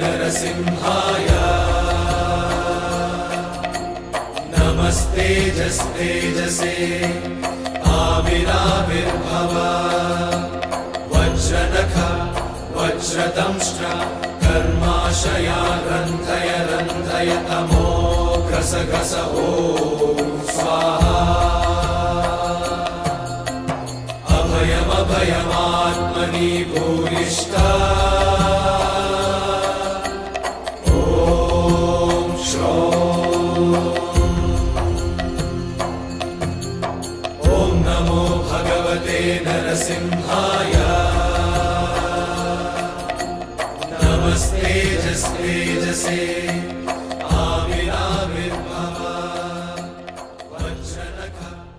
नरसिंहाय। नमस्तेजस्तेजसे आविराविर्भव। वज्रनख वज्रदंष्ट्र कर्माशया रन्धय रन्धय तमो ॐ स्वाहा। अभयमभयमात्मनि भूयिष्ठा नमो भगवते नरसिंहाय। नमस्ते आविराविर्भव वज्रनखम्